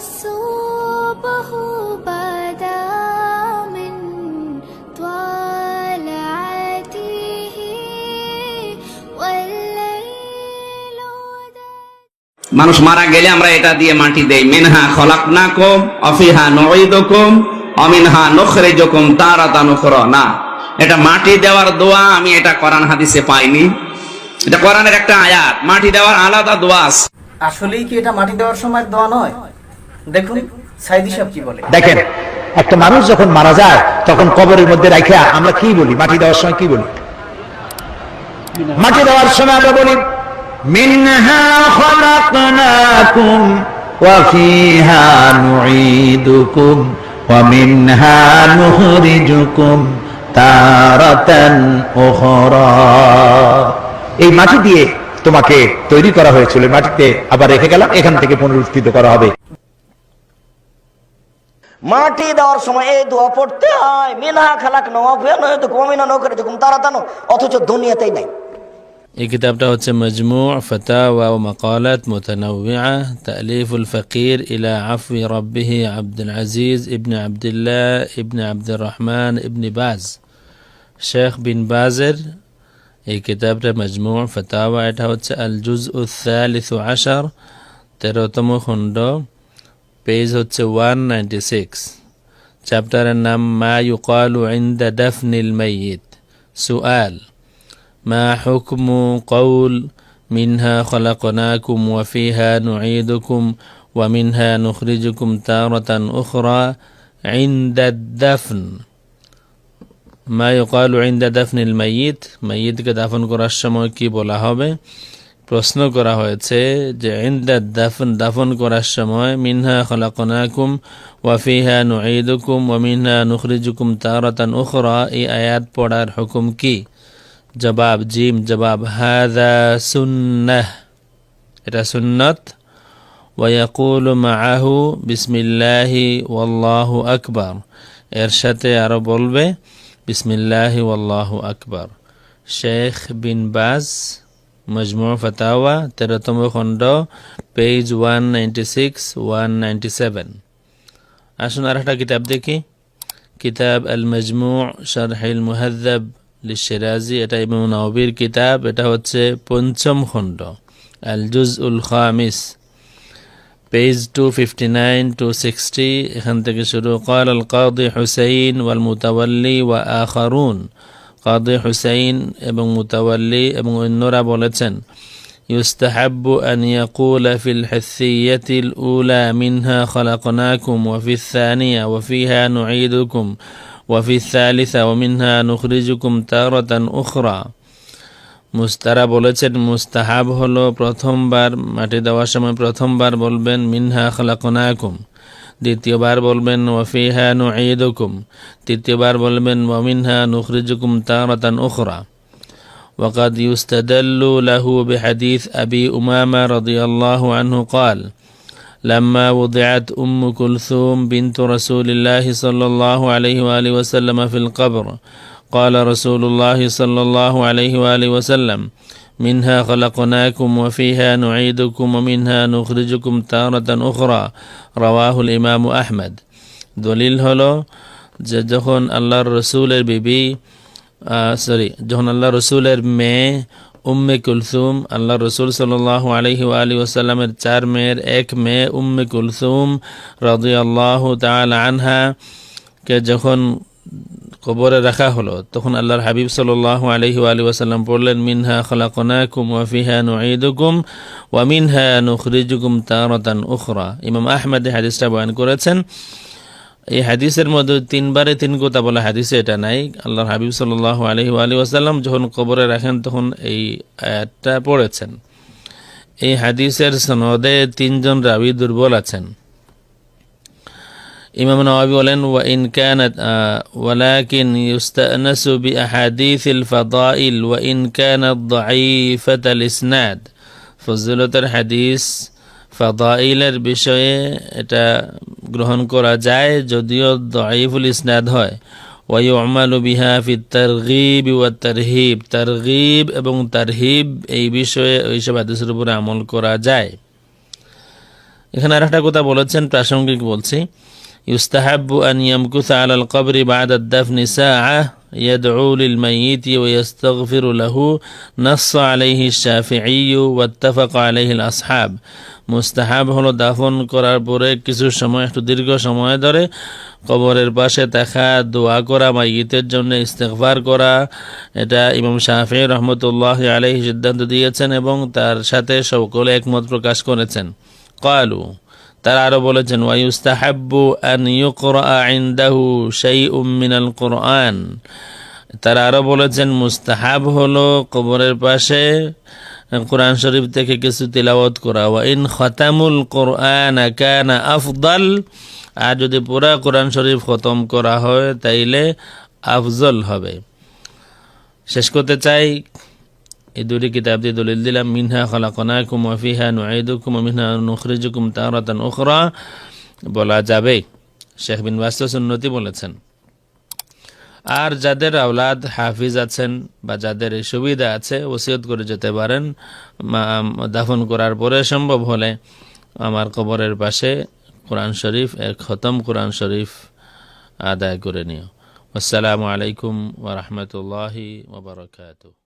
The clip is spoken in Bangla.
الصبح بدا من طلعته والليل মানুষ মারা গেলে আমরা এটা দিয়ে মাটি দেই মিনহা খলাকনাকুম অফিহা নুঈদুকুম অমিনহা নুখরিজুকুম তারাতান উখরা না এটা মাটি দেওয়ার দোয়া আমি এটা কোরআন হাদিসে পাইনি এটা কোরআনের একটা আয়াত মাটি দেওয়ার আলাদা দোয়া আছে। আসলেই কি এটা মাটি দেওয়ার সময় দোয়া নয় দেখুন সাইদি সাহেব কি বলে। দেখেন, একটা মানুষ যখন মারা যায়, তখন কবরের মধ্যে রাখা আমরা কি বলি? মাটি দেওয়ার সময় কি বলি? মাটি দেওয়ার সময় আমরা বলি, মিনহা খলাকনাকুম ওয়া ফিহা নুঈদুকুম ওয়া মিনহা নুখরিজুকুম তারাতান উখরা। এই মাটি দিয়ে তোমাকে তৈরি করা হয়েছিল। মাটিতে আবার রেখে গেলাম, এখান থেকে পুনরুত্থিত করা হবে। মাটি দেওয়ার সময় এই দোয়া পড়তে হয়। মিনহা খালাক নওয়াফিয়া নয়, তো কমিনা নৌকরে যখন তারা তানো অথচ দুনিয়াতেই নাই। এই কিতাবটা হচ্ছে মজমু, ফতাওয়া ও মাকালাত তালিফুল ফকির ইলা আফি রব্বিহি আব্দুল আজিজ ইবনে আবদুল্লাহ ইবনে আব্দুর রহমান ইবনে বাজ। শেখ বিন বাজের এই কিতাবটা মজমু, ফতাওয়া, এটা হচ্ছে আল জুজ উসালিস আশার তেরোতম খণ্ড। পেজ হচ্ছে ওয়ান নাইনটি সিক্স চ্যাপ্টারের নাম মা ইউকালু ইন্দা দাফনিল মাইয়িত সুআল ما حكم قول منها خلقناكم وفيها نعيدكم ومنها نخرجكم تارة أخرى عند الدفن ما يقال عند دفن الميت মাইয়িতকে দাফন করার সময় কি বলা হবে প্রশ্ন করা হয়েছে যে, ইন্দা দাফন দাফন করার সময় মিনহা খলাকনাকুম ওয়াফিহা নুঈদুকুম ওয়া মিনহা নুখরিজুকুম তারাতান উখরা। এই আয়াত পড়ার হুকুম কি? জবাব জিম, জবাব হাদা সুন্নাহ। এটা সুন্নত। ওয়াকুল মাআহু বিসমিল্লাহি ওয়াল্লাহু আকবার। এর সাথে আরও বলবে, বিসমিল্লাহি ওয়াল্লাহু আকবার। শেখ বিন বাজ মজমু ফতাওয়া তেরোতম খণ্ড page one ninety six one ninety seven আসুন আর একটা কিতাব দেখি কিতাব আল মজমু শারহিল মুহাদ্দাব লিসেরাজি এটা ইমাম নবীর কিতাব এটা হচ্ছে পঞ্চম খণ্ড আল জুজ উল খামিস page two fifty nine two sixty এখান থেকে শুরু কল আল কাদি হুসাইন ওয়াল মুতাওয়াল্লি ওয়া আখারুন কাদি হুসাইন এবং মুতাওয়াল্লি এবং অন্যরা বলেছেন يستحب أن يقول في الحثية الأولى منها خلقناكم وفي الثانية وفيها نعيدكم وفي الثالثة ومنها نخرجكم تارة أخرى মুস্তারা বলেছেন মুস্তাহাব হলো প্রথমবার মাটি দেওয়ার সময় প্রথমবার বলবেন মিনহা খালাকনাকুম দ্বিতীয়বার বলবেন ওয়াফিহা নুঈদুকুম তৃতীয়বার বলবেন ওয়ামিনহা নুখরিজুকুম তারাতান উখরা وقد يستدل له بحديث أبي أمامة رضي الله عنه قال لما وضعت أم كلثوم بنت رسول الله صلى الله عليه وآله وسلم في القبر قال رسول الله صلى الله عليه وآله وسلم منها خلقناكم وفيها نعيدكم ومنها نخرجكم تارة أخرى رواه الإمام أحمد দলিল হলো যে যখন আল্লাহর রসুলের বিবি সরি যখন আল্লাহ রসুলের মেয়ে উম্মে কুলসুম আল্লাহ রসুল সাল আলহি আলী ওসাল্লামের চার মেয়ের এক মেয়ে উম্মে কুলসুম রদি আল্লাহ তাল আনহা কে যখন কবরে রাখা হলো। তখন আল্লাহর হাবিব সাল্লাহ আলহি আলী ওয়াসাল্লাম পড়লেন মিনহা খলাকনাকুম ওয়াফিহা নুঈদুকুম ওয়া মিনহা নুখরিজুকুম তারাতান উখরা। ইমাম আহমেদ হাদিসটা বয়ান করেছেন। এই হাদিসের মধ্যে তিনবারে তিন গোতা বলা হাদিসে এটা নাই। আল্লাহর হাবিব সাল্লাহ আলহি আলী যখন কবরে রাখেন, তখন এই আয়াতটা পড়েছেন। এই হাদিসের সনদে তিনজন রাবি দুর্বল আছেন। ইমাম নওয়াবি বলেন, ওয়া ইন কানাত ওয়ালাকিন ইউস্তানাসু বি আহাদিসিল ফাদাইল, ওয়া ইন কানাত দাঈফাত আল ইসনাদ। ফজিলতের হাদিস ফাদাইলের বিষয়ে এটা গ্রহণ করা যায় যদিও দাঈফুল ইসনাদ হয়। ওয়াইউমালু বিহা ফি তারগিব ওয়া তারহিব। তারগিব এবং তারহিব এই বিষয়ে ওইসব হাদিসের উপরে আমল করা যায়। এখানে আর একটা কথা বলেছেন, প্রাসঙ্গিক বলছি। ইউস্তাহাব্বু আন ইয়ামকুথা আলাল কবরি বা'দা দাফনি সাআহ يدعو للميت ويستغفر له نص عليه الشافعي واتفق عليه الأصحاب মুস্তাহাব হলো দাফন করার পরে কিছু সময় একটু দীর্ঘ সময় ধরে কবরের পাশে দেখা দোয়া করা মাইয়িতের জন্য ইস্তেগফার করা এটা ইমাম শাফি রহমতুল্লাহ আলাইহি সিদ্ধান্ত দিয়েছেন এবং তার সাথে সকলে একমত প্রকাশ করেছেন কালু তারা আরও বলেছেন আন মিনাল কোরআন। তারা আরও বলেছেন, মুস্তাহাব হলো কবরের পাশে কোরআন শরীফ থেকে কিছু তিলাওয়াত করা। ওয়া ইন খতামুল কোরআন আফদাল। আর যদি পুরা কোরআন শরীফ খতম করা হয়, তাইলে আফজল হবে। শেষ করতে চাই এই দুটি কিতাব দিয়ে দলিল দিলাম, মিনহা খালাকনাকুম ওয়াফিহা নুআইদুকুম ওয়া মিনহা নুখরিজুকুম তারাতান উখরা। বলা যাবে, শেখ বিন বাস্তু সুন্নতি বলেছেন। আর যাদের আওলাদ হাফিজ আছেন বা যাদের এই সুবিধা আছে, ওসিয়ত করে যেতে পারেন দাফন করার পরে সম্ভব হলে আমার কবরের পাশে কোরআন শরীফ এক খতম কোরআন শরীফ আদায় করে নিও। আসসালামু আলাইকুম ওয়া রাহমাতুল্লাহি ওয়া বারাকাতুহু।